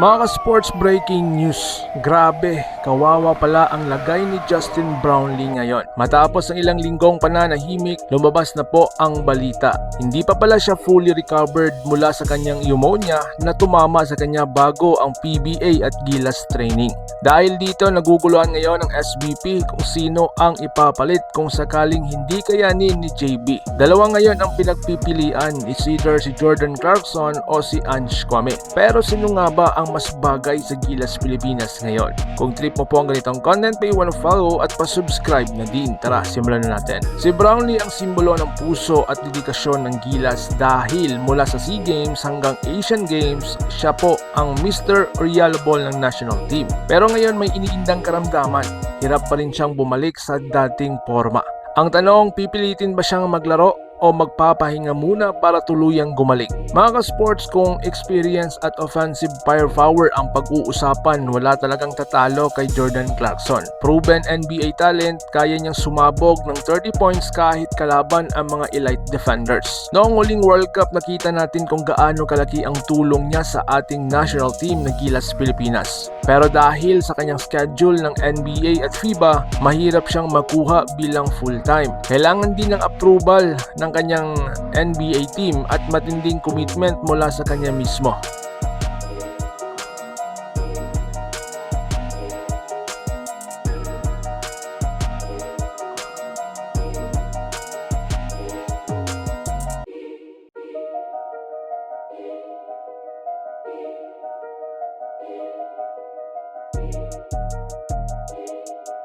Mga ka-sports breaking news. Grabe, kawawa pala ang lagay ni Justin Brownlee ngayon. Matapos ang ilang linggong pananahimik, lumabas na po ang balita. Hindi pa pala siya fully recovered mula sa kanyang pneumonia na tumama sa kanya bago ang PBA at Gilas training. Dahil dito naguguluhan ngayon ang SBP kung sino ang ipapalit kung sakaling hindi kayanin ni JB. Dalawa ngayon ang pinagpipilian, is either si Jordan Clarkson o si Ange Kwame. Pero sino nga ba ang mas bagay sa Gilas Pilipinas ngayon? Kung trip mo po ang ganitong content, pa wanna follow at pa-subscribe na din. Tara, simulan na natin. Si Brownlee ang simbolo ng puso at dedikasyon ng Gilas dahil mula sa SEA Games hanggang Asian Games, siya po ang Mr. Reliable ng national team. Pero ngayon may iniindang karamdaman. Hirap pa rin siyang bumalik sa dating forma. Ang tanong, pipilitin ba siyang maglaro o magpapahinga muna para tuluyang gumaling. Mga ka-sports, kung experience at offensive firepower ang pag-uusapan, wala talagang tatalo kay Jordan Clarkson. Proven NBA talent, kaya niyang sumabog ng 30 points kahit kalaban ang mga elite defenders. Noong huling World Cup, nakita natin kung gaano kalaki ang tulong niya sa ating national team na Gilas Pilipinas. Pero dahil sa kanyang schedule ng NBA at FIBA, mahirap siyang makuha bilang full-time. Kailangan din ng approval ng kanyang NBA team at matinding commitment mula sa kanya mismo.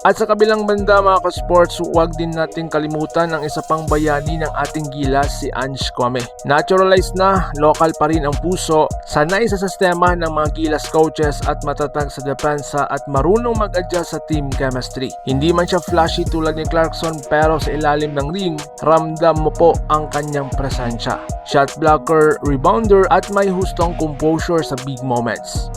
At sa kabilang banda mga ka-sports, huwag din natin kalimutan ang isa pang bayani ng ating gilas si Ange Kwame. Naturalized na, local pa rin ang puso, sanay sa sistema ng mga gilas coaches at matatag sa depensa at marunong mag-adjust sa team chemistry. Hindi man siya flashy tulad ni Clarkson pero sa ilalim ng ring, ramdam mo po ang kanyang presensya. Shot blocker, rebounder at may hustong composure sa big moments.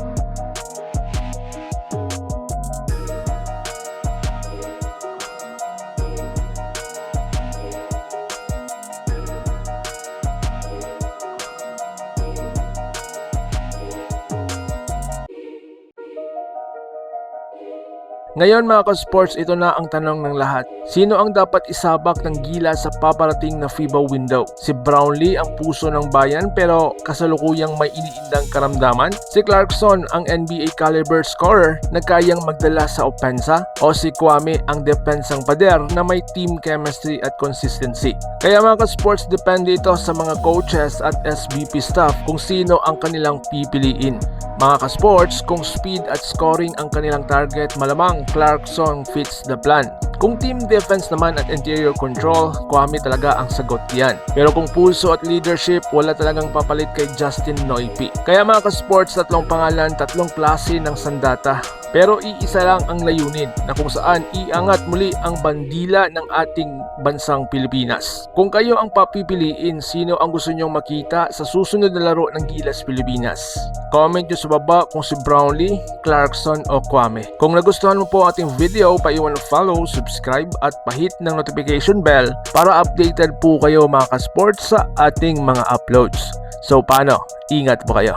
Ngayon mga ka-sports, ito na ang tanong ng lahat. Sino ang dapat isabak ng gila sa paparating na FIBA window? Si Brownlee ang puso ng bayan pero kasalukuyang may iniindang karamdaman? Si Clarkson ang NBA caliber scorer na kayang magdala sa opensa? O si Kwame ang depensang pader na may team chemistry at consistency? Kaya mga ka-sports, depende ito sa mga coaches at SBP staff kung sino ang kanilang pipiliin. Mga ka-sports, kung speed at scoring ang kanilang target, malamang Clarkson fits the plan. Kung team defense naman at interior control, Kwame talaga ang sagot yan. Pero kung pulso at leadership, wala talagang papalit kay Justin Noipi. Kaya mga ka-sports, tatlong pangalan, tatlong klase ng sandata. Pero iisa lang ang layunin na kung saan iangat muli ang bandila ng ating bansang Pilipinas. Kung kayo ang papipiliin, sino ang gusto nyong makita sa susunod na laro ng Gilas Pilipinas? Comment nyo sa baba kung si Brownlee, Clarkson o Kwame. Kung nagustuhan mo po ating video, paiwan ng follow, subscribe at pahit ng notification bell para updated po kayo mga ka-sports sa ating mga uploads. So paano? Ingat po kayo.